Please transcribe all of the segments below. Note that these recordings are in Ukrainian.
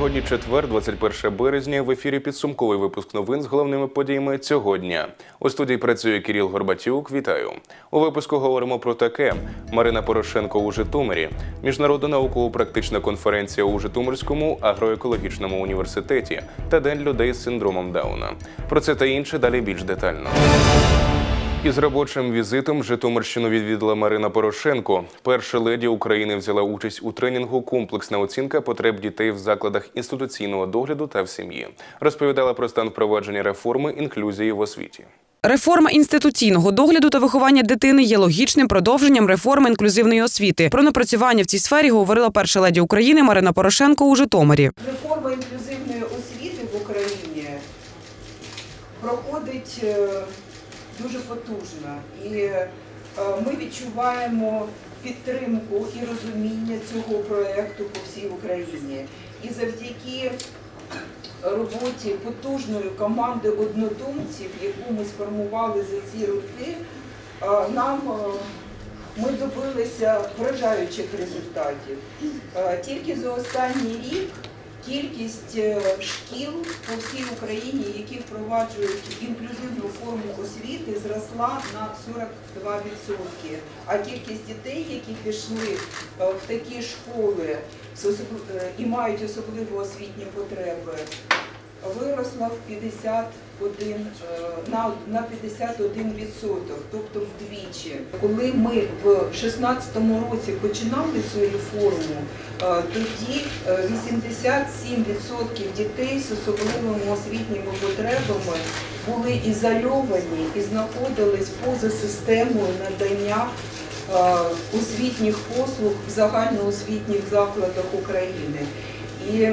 Сьогодні четвер, 21 березня. В ефірі підсумковий випуск новин з головними подіями цього дня. У студії працює Кіріл Горбатюк. Вітаю. У випуску говоримо про таке: Марина Порошенко у Житомирі, міжнародна науково-практична конференція у Житомирському агроекологічному університеті та День людей з синдромом Дауна. Про це та інше далі більш детально. Із робочим візитом Житомирщину відвідала Марина Порошенко. Перша леді України взяла участь у тренінгу Комплексна оцінка потреб дітей в закладах інституційного догляду та в сім'ї. Розповідала про стан впровадження реформи інклюзії в освіті. Реформа інституційного догляду та виховання дитини є логічним продовженням реформи інклюзивної освіти. Про напрацювання в цій сфері говорила перша леді України Марина Порошенко у Житомирі. Реформа інклюзивної освіти в Україні проходить е, дуже потужно, і е, ми відчуваємо підтримку і розуміння цього проєкту по всій Україні. І завдяки роботі потужної команди однодумців, яку ми сформували за ці роки, е, нам е, ми добилися вражаючих результатів. Тільки за останній рік кількість е, шкіл по всій Україні, які впроваджують інклюзивну форму освіти, зросла на 42%. А кількість дітей, які пішли е, в такі школи е, і мають особливі освітні потреби, виросла в 51, е, на, на 51 відсоток, тобто вдвічі. Коли ми в 16-му році починали цю реформу, е, тоді е, 87% дітей з особливими освітніми потребами були ізольовані і знаходились поза системою надання е, освітніх послуг в загальноосвітніх закладах України. І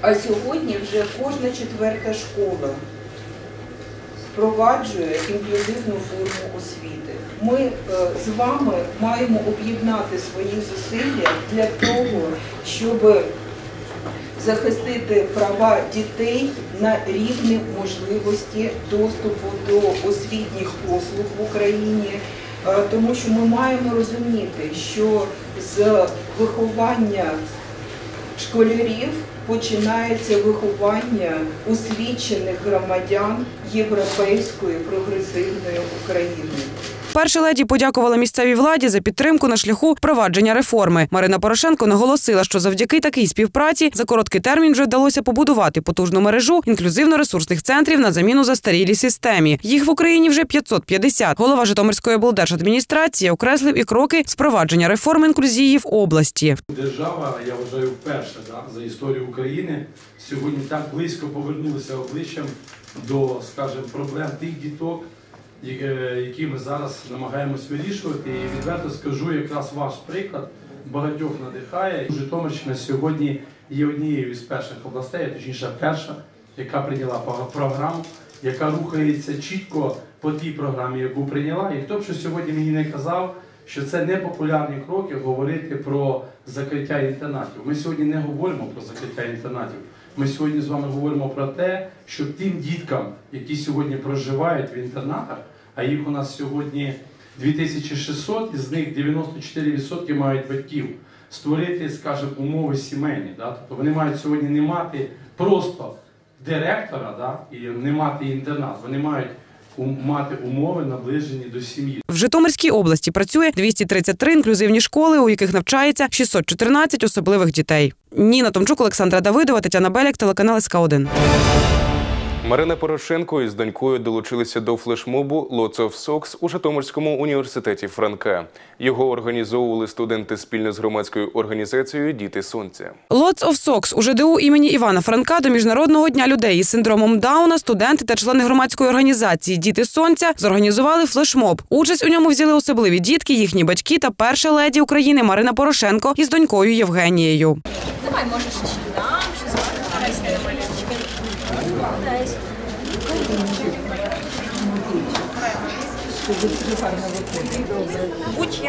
а сьогодні вже кожна четверта школа впроваджує інклюзивну форму освіти. Ми е, з вами маємо об'єднати свої зусилля для того, щоб захистити права дітей на рівні можливості доступу до освітніх послуг в Україні. Е, Тому що ми маємо розуміти, що з виховання школярів починається виховання усвічених громадян європейської прогресивної України. Перша леді подякувала місцевій владі за підтримку на шляху впровадження реформи. Марина Порошенко наголосила, що завдяки такій співпраці за короткий термін вже вдалося побудувати потужну мережу інклюзивно-ресурсних центрів на заміну застарілій системі. Їх в Україні вже 550. Голова Житомирської облдержадміністрації окреслив і кроки з впровадження реформи інклюзії в області. Держава, я вважаю, вперше да, за історію України сьогодні так близько повернулися обличчям до, скажімо, проблем тих діток, які ми зараз намагаємось вирішувати. І відверто скажу, якраз ваш приклад багатьох надихає. Житомирщина сьогодні є однією із перших областей, точніше перша, яка прийняла програму, яка рухається чітко по тій програмі, яку прийняла. І хто б що сьогодні мені не казав, що це не популярні кроки говорити про закриття інтернатів. Ми сьогодні не говоримо про закриття інтернатів. Ми сьогодні з вами говоримо про те, що тим діткам, які сьогодні проживають в інтернатах, а їх у нас сьогодні 2600, із них 94% мають батьків, створити, скажімо, умови сімейні. Да? Тобто вони мають сьогодні не мати просто директора да? і не мати інтернат. Вони мають мати умови наближені до сім'ї. В Житомирській області працює 233 інклюзивні школи, у яких навчається 614 особливих дітей. Ніна Томчук, Олександра Давидова, Тетяна Беляк, телеканал СК 1 Марина Порошенко із донькою долучилися до флешмобу «Lots of Socks» у Житомирському університеті Франка. Його організовували студенти спільно з громадською організацією Діти Сонця. Lots of Socks у ЖДУ імені Івана Франка до міжнародного дня людей із синдромом Дауна студенти та члени громадської організації Діти Сонця зорганізували флешмоб. Участь у ньому взяли особливі дітки, їхні батьки та перша леді України Марина Порошенко із донькою Євгенією. Давай, можеш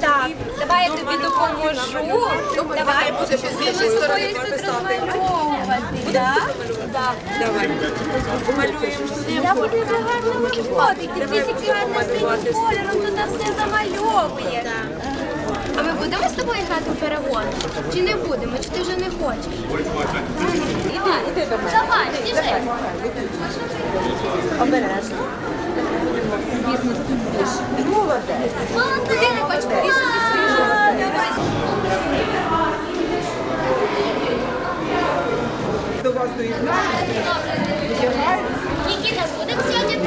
Так, давай я тобі допоможу. Давай, може, з іншої сторони розмальовувати, так? Давай. Я буду вже гарно малювати. Ти тільки гарно синім кольором, туди все замальовуєш. А ми будемо з тобою грати в перегон? Чи не будемо? Чи ти вже не хочеш? Іван, давай, біжи. Обережно. Молодець. Молодець. Ти не хочеш побігти До вас доєднатися. Нікіта, будемо сьогодні?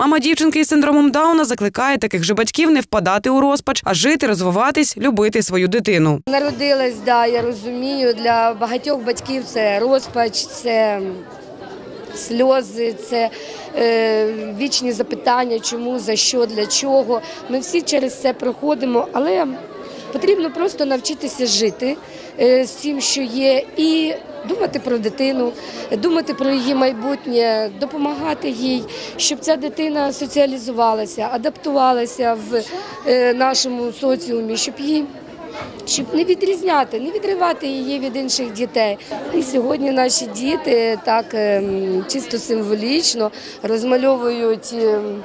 Мама дівчинки із синдромом Дауна закликає таких же батьків не впадати у розпач, а жити, розвиватись, любити свою дитину. Народилась, да, я розумію. Для багатьох батьків це розпач, це сльози, це е, вічні запитання, чому, за що, для чого. Ми всі через це проходимо, але потрібно просто навчитися жити е, з тим, що є, і думати про дитину, думати про її майбутнє, допомагати їй, щоб ця дитина соціалізувалася, адаптувалася в е, нашому соціумі, щоб їй щоб не відрізняти, не відривати її від інших дітей. І сьогодні наші діти так ем, чисто символічно розмальовують ем,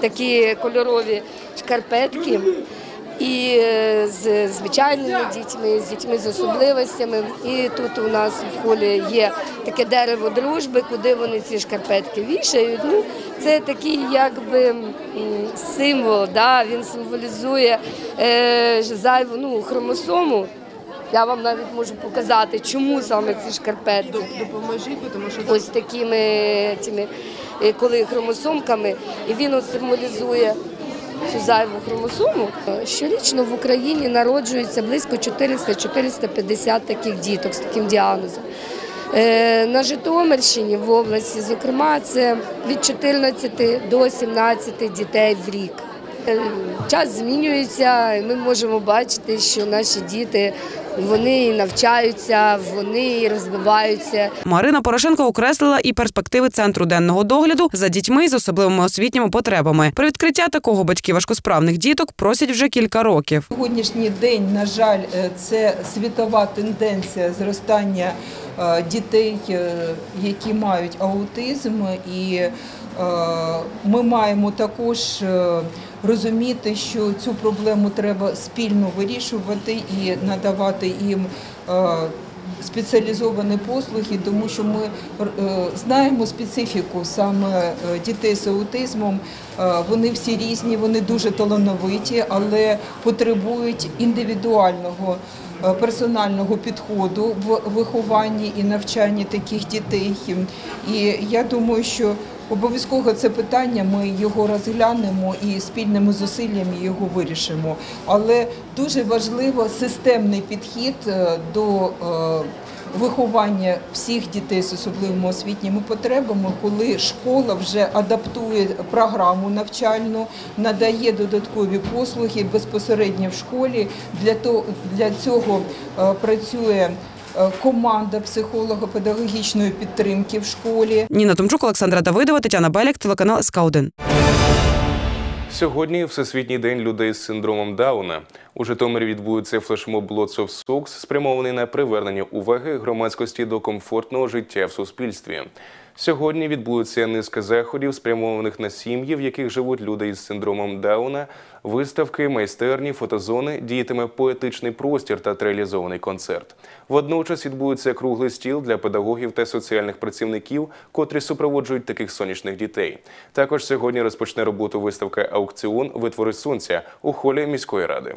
такі кольорові шкарпетки. І е, з звичайними дітьми, з дітьми з особливостями. І тут у нас в холі є таке дерево дружби, куди вони ці шкарпетки вішають. Ну, це такий якби символ, да? він символізує е, зайву ну, хромосому. Я вам навіть можу показати, чому саме ці шкарпетки. Допоможіть, тому що ось такими тими, е, коли хромосомками, і він символізує цю зайву хромосому. Щорічно в Україні народжується близько 400-450 таких діток з таким діагнозом. Е, На Житомирщині в області, зокрема, це від 14 до 17 дітей в рік. Е, Час змінюється, і ми можемо бачити, що наші діти вони навчаються, вони розвиваються. Марина Порошенко окреслила і перспективи центру денного догляду за дітьми з особливими освітніми потребами. Про відкриття такого батьки важкосправних діток просять вже кілька років. Сьогоднішній день, на жаль, е, це світова тенденція зростання е, дітей, які мають аутизм, і ми маємо також е, розуміти, що цю проблему треба спільно вирішувати і надавати їм. е, Спеціалізовані послуги, тому що ми е, знаємо специфіку саме е, дітей з аутизмом. Е, Вони всі різні, вони дуже талановиті, але потребують індивідуального е, персонального підходу в вихованні і навчанні таких дітей. І я думаю, що Обов'язково це питання, ми його розглянемо і спільними зусиллями його вирішимо. Але дуже важливо системний підхід е, до е, виховання всіх дітей з особливими освітніми потребами, коли школа вже адаптує програму навчальну, надає додаткові послуги безпосередньо в школі. Для того для цього е, працює. Е, Команда психолого-педагогічної підтримки в школі. Ніна Томчук, Олександра Давидова, Тетяна Беляк, телеканал СК 1 Сьогодні Всесвітній день людей з синдромом Дауна. У Житомирі відбудеться флешмоб Lots of Socks, спрямований на привернення уваги громадськості до комфортного життя в суспільстві. Сьогодні відбудеться низка заходів, спрямованих на сім'ї, в яких живуть люди із синдромом Дауна, виставки, майстерні, фотозони, діятиме поетичний простір та театралізований концерт. Водночас відбудеться круглий стіл для педагогів та соціальних працівників, котрі супроводжують таких сонячних дітей. Також сьогодні розпочне роботу виставка Аукціон Витвори сонця у холі міської ради.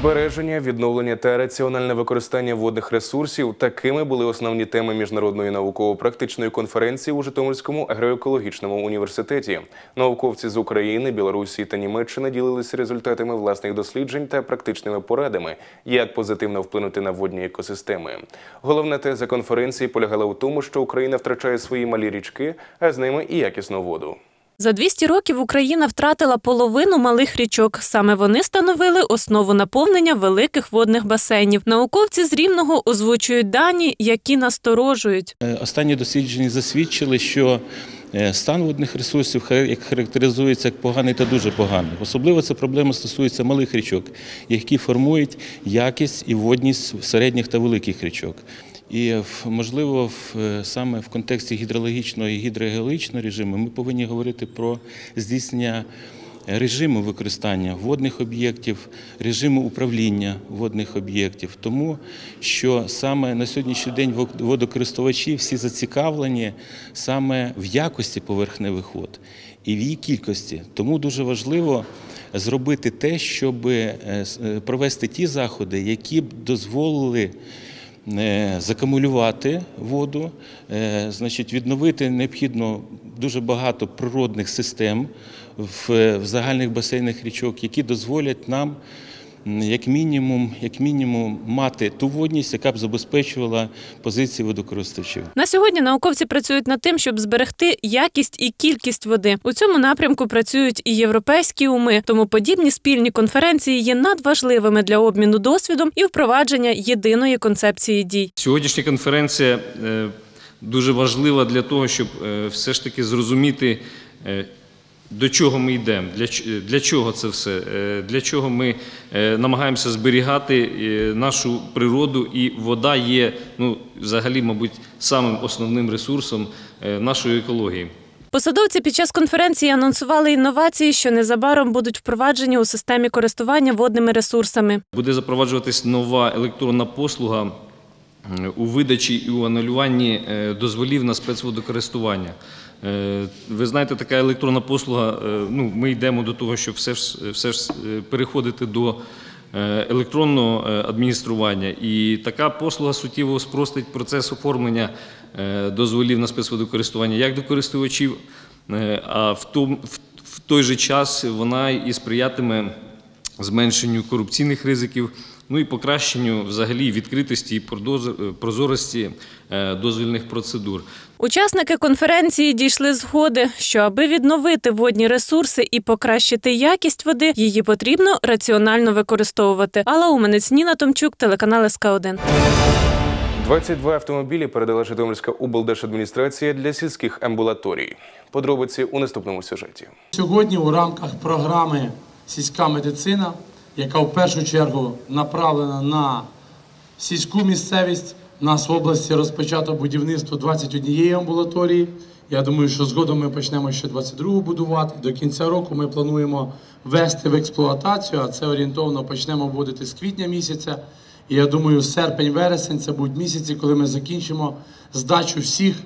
Збереження, відновлення та раціональне використання водних ресурсів такими були основні теми міжнародної науково-практичної конференції у Житомирському агроекологічному університеті. Науковці з України, Білорусі та Німеччини ділилися результатами власних досліджень та практичними порадами, як позитивно вплинути на водні екосистеми. Головна теза конференції полягала у тому, що Україна втрачає свої малі річки, а з ними і якісну воду. За 200 років Україна втратила половину малих річок. Саме вони становили основу наповнення великих водних басейнів. Науковці з рівного озвучують дані, які насторожують. Е, Останні дослідження засвідчили, що е, стан водних ресурсів як характеризується як поганий та дуже поганий. Особливо ця проблема стосується малих річок, які формують якість і водність середніх та великих річок. І можливо, е, саме в контексті гідрологічного і гідрогеологічного режиму ми повинні говорити про здійснення режиму використання водних об'єктів, режиму управління водних об'єктів, тому що саме на сьогоднішній день водокористувачі всі зацікавлені саме в якості поверхневих вод і в її кількості. Тому дуже важливо зробити те, щоб е, е, провести ті заходи, які б дозволили закамулювати воду, е, значить, відновити необхідно дуже багато природних систем в загальних басейнах річок, які дозволять нам. Як мінімум, як мінімум, мати ту водність, яка б забезпечувала позиції водокористувачів. На сьогодні науковці працюють над тим, щоб зберегти якість і кількість води. У цьому напрямку працюють і європейські уми, тому подібні спільні конференції є надважливими для обміну досвідом і впровадження єдиної концепції дій. Сьогоднішня конференція е, дуже важлива для того, щоб е, все ж таки зрозуміти, е, до чого ми йдемо, для, для чого це все, е, для чого ми е, намагаємося зберігати е, нашу природу, і вода є, ну, взагалі, мабуть, самим основним ресурсом е, нашої екології. Посадовці під час конференції анонсували інновації, що незабаром будуть впроваджені у системі користування водними ресурсами. Буде запроваджуватись нова електронна послуга у видачі і у анулюванні е, дозволів на спецводокористування. Е, Ви знаєте, така електронна послуга. е, Ну, ми йдемо до того, щоб все ж все ж е, переходити до електронного адміністрування. І така послуга суттєво спростить процес оформлення дозволів на спецводокористування як до користувачів, а в том в- в той же час вона і сприятиме зменшенню корупційних ризиків, ну і покращенню взагалі відкритості і продоз- прозорості е, дозвільних процедур. Учасники конференції дійшли згоди, що аби відновити водні ресурси і покращити якість води, її потрібно раціонально використовувати. Алла Уменець, Ніна Томчук, телеканал СК 1 22 автомобілі передала Житомирська облдержадміністрація для сільських амбулаторій. Подробиці у наступному сюжеті. Сьогодні у рамках програми Сільська медицина, яка в першу чергу направлена на сільську місцевість, у нас в області розпочато будівництво 21 амбулаторії. Я думаю, що згодом ми почнемо ще 22 будувати. До кінця року ми плануємо ввести в експлуатацію, а це орієнтовно почнемо вводити з квітня місяця. І я думаю, серпень-вересень це будуть місяці, коли ми закінчимо здачу всіх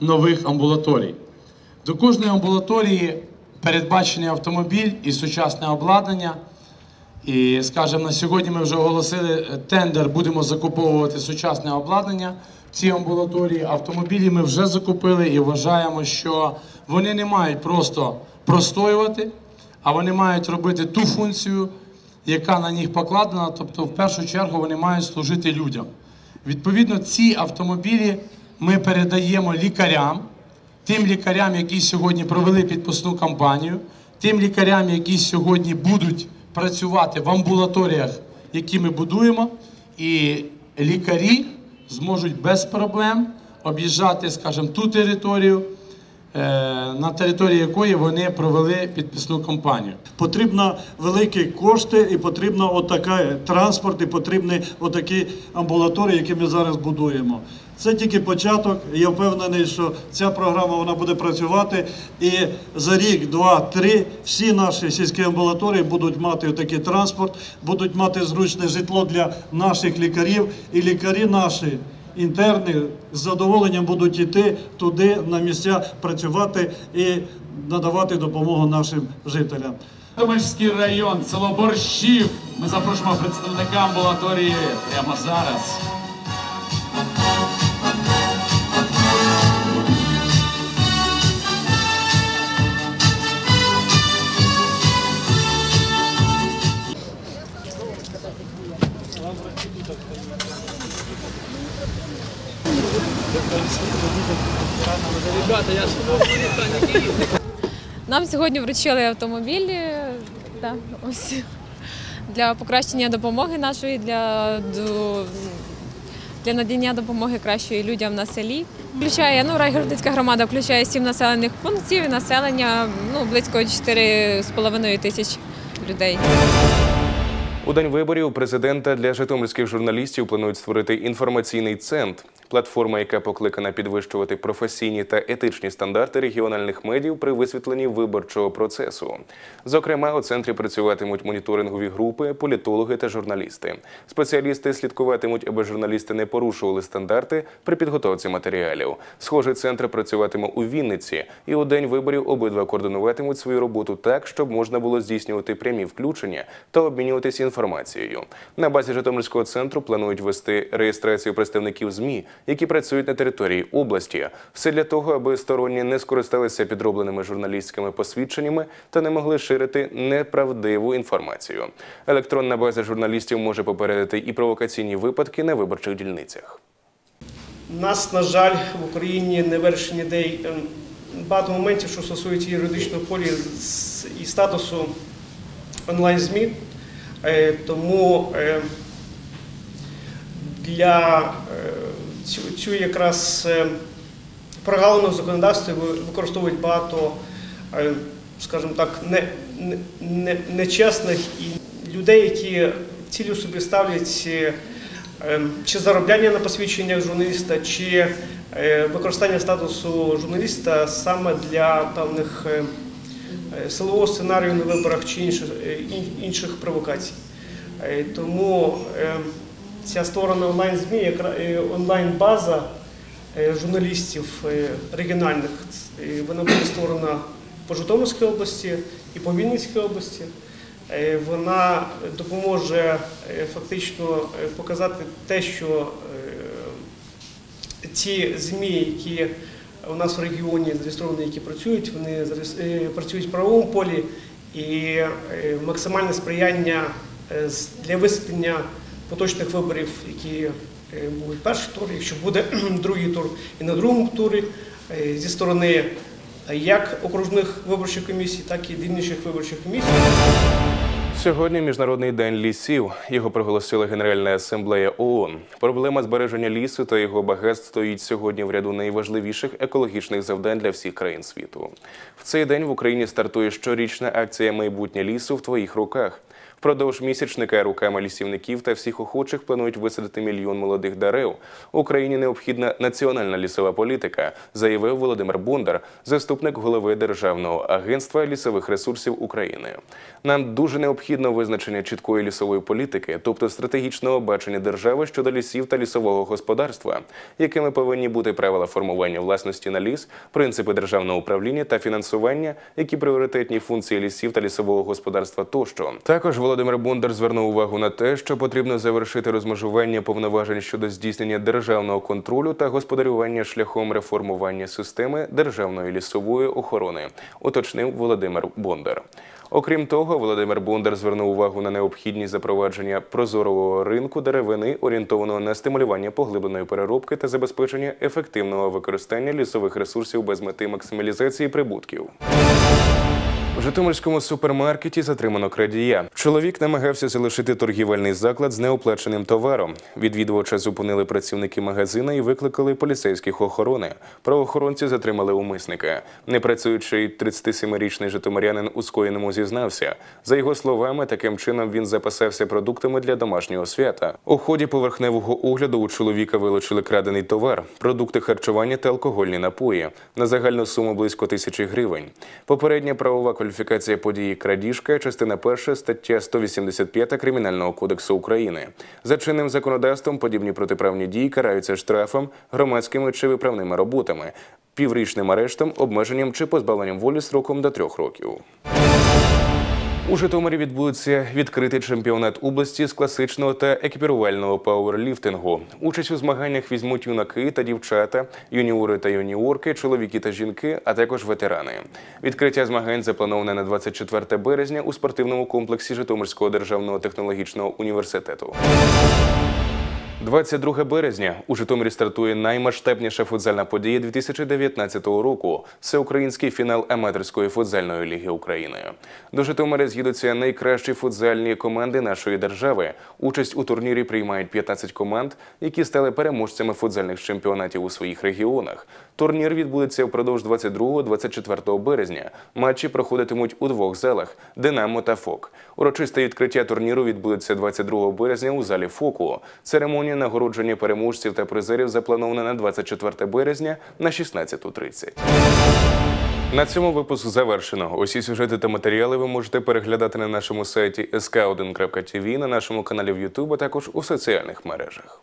нових амбулаторій. До кожної амбулаторії передбачений автомобіль і сучасне обладнання. І, скажімо, на сьогодні ми вже оголосили е, тендер, будемо закуповувати сучасне обладнання в цій амбулаторії. Автомобілі ми вже закупили і вважаємо, що вони не мають просто простоювати, а вони мають робити ту функцію, яка на них покладена. Тобто, в першу чергу, вони мають служити людям. Відповідно, ці автомобілі ми передаємо лікарям, тим лікарям, які сьогодні провели підписну кампанію, тим лікарям, які сьогодні будуть працювати в амбулаторіях, які ми будуємо, і лікарі зможуть без проблем об'їжджати, скажімо, ту територію, е, на території якої вони провели підписну кампанію. Потрібно великі кошти і потрібно отакий транспорт, і потрібні отакі амбулаторії, які ми зараз будуємо. Це тільки початок. Я впевнений, що ця програма вона буде працювати. І за рік, два, три всі наші сільські амбулаторії будуть мати такий транспорт, будуть мати зручне житло для наших лікарів, і лікарі наші. Інтерни з задоволенням будуть йти туди на місця працювати і надавати допомогу нашим жителям. Житомирський район, село Борщів. Ми запрошуємо представника амбулаторії прямо зараз. багато, я ж. Нам сьогодні вручили автомобіль да, ось, для покращення допомоги нашої, для для надання допомоги кращої людям на селі. Включає ну, Райгородницька громада включає сім населених пунктів і населення ну, близько 4,5 тисяч людей. У день виборів президента для житомирських журналістів планують створити інформаційний центр. Платформа, яка покликана підвищувати професійні та етичні стандарти регіональних медіа при висвітленні виборчого процесу. Зокрема, у центрі працюватимуть моніторингові групи, політологи та журналісти. Спеціалісти слідкуватимуть, аби журналісти не порушували стандарти при підготовці матеріалів. Схожий центр працюватиме у Вінниці, і у день виборів обидва координуватимуть свою роботу так, щоб можна було здійснювати прямі включення та обмінюватися інформацією. На базі Житомирського центру планують вести реєстрацію представників ЗМІ, які працюють на території області. Все для того, аби сторонні не скористалися підробленими журналістськими посвідченнями та не могли ширити неправдиву інформацію. Електронна база журналістів може попередити і провокаційні випадки на виборчих дільницях. У нас, на жаль, в Україні не вирішені ідей ем, багато моментів, що стосуються юридичного полі і статусу онлайн-ЗМІ. Е, Тому е, для е, цю, цю якраз е, прогалину в законодавстві використовують багато, е, скажімо так, не, не, не, нечесних і людей, які цілю собі ставлять е, чи заробляння на посвідченнях журналіста, чи використання статусу журналіста саме для певних силового сценарію на виборах чи інших, інших провокацій. Тому ця створена онлайн-ЗМІ, е, онлайн-база е, журналістів е, регіональних, вона буде створена по Житомирській області і по Вінницькій області. Вона допоможе фактично показати те, що ті ЗМІ, які у нас в регіоні зареєстровані, які працюють, вони працюють в правовому полі і максимальне сприяння для висвітлення поточних виборів, які е, будуть перший тур, якщо буде другий тур, і на другому турі е, зі сторони е, як окружних виборчих комісій, так і дільничних виборчих комісій. Сьогодні міжнародний день лісів. Його проголосила Генеральна асамблея ООН. Проблема збереження лісу та його багатств стоїть сьогодні в ряду найважливіших екологічних завдань для всіх країн світу. В цей день в Україні стартує щорічна акція Майбутнє лісу в твоїх руках. Впродовж місячника руками лісівників та всіх охочих планують висадити мільйон молодих дерев. Україні необхідна національна лісова політика, заявив Володимир Бондар, заступник голови Державного агентства лісових ресурсів України. Нам дуже необхідно визначення чіткої лісової політики, тобто стратегічного бачення держави щодо лісів та лісового господарства, якими повинні бути правила формування власності на ліс, принципи державного управління та фінансування, які пріоритетні функції лісів та лісового господарства тощо. Також Володимир Бондар звернув увагу на те, що потрібно завершити розмежування повноважень щодо здійснення державного контролю та господарювання шляхом реформування системи державної лісової охорони, уточнив Володимир Бондар. Окрім того, Володимир Бондар звернув увагу на необхідність запровадження прозорого ринку деревини, орієнтованого на стимулювання поглибленої переробки та забезпечення ефективного використання лісових ресурсів без мети максималізації прибутків. Житомирському супермаркеті затримано крадія. Чоловік намагався залишити торгівельний заклад з неоплаченим товаром. Відвідувача зупинили працівники магазина і викликали поліцейських охорони. Правоохоронці затримали умисника. Непрацюючий 37-річний житомирянин у скоєному зізнався. За його словами, таким чином він запасався продуктами для домашнього свята. У ході поверхневого огляду у чоловіка вилучили крадений товар, продукти харчування та алкогольні напої на загальну суму близько тисячі гривень. Попередня правова кваліфікація події крадіжка, частина перша, стаття 185 Кримінального кодексу України. За чинним законодавством подібні протиправні дії караються штрафом, громадськими чи виправними роботами, піврічним арештом, обмеженням чи позбавленням волі сроком до трьох років. У Житомирі відбудеться відкритий чемпіонат області з класичного та екіпірувального пауерліфтингу. Участь у змаганнях візьмуть юнаки та дівчата, юніори та юніорки, чоловіки та жінки, а також ветерани. Відкриття змагань заплановане на 24 березня у спортивному комплексі Житомирського державного технологічного університету. 22 березня у Житомирі стартує наймасштабніша футзальна подія 2019 року всеукраїнський фінал аматорської футзальної ліги України. До Житомира з'їдуться найкращі футзальні команди нашої держави. Участь у турнірі приймають 15 команд, які стали переможцями футзальних чемпіонатів у своїх регіонах. Турнір відбудеться впродовж 22-24 березня. Матчі проходитимуть у двох залах Динамо та Фок. Урочисте відкриття турніру відбудеться 22 березня у залі Фоку. Церемонія нагородження переможців та призерів запланована на 24 березня на 16.30. На цьому випуск завершено. Усі сюжети та матеріали ви можете переглядати на нашому сайті sk1.tv, на нашому каналі в YouTube, а також у соціальних мережах.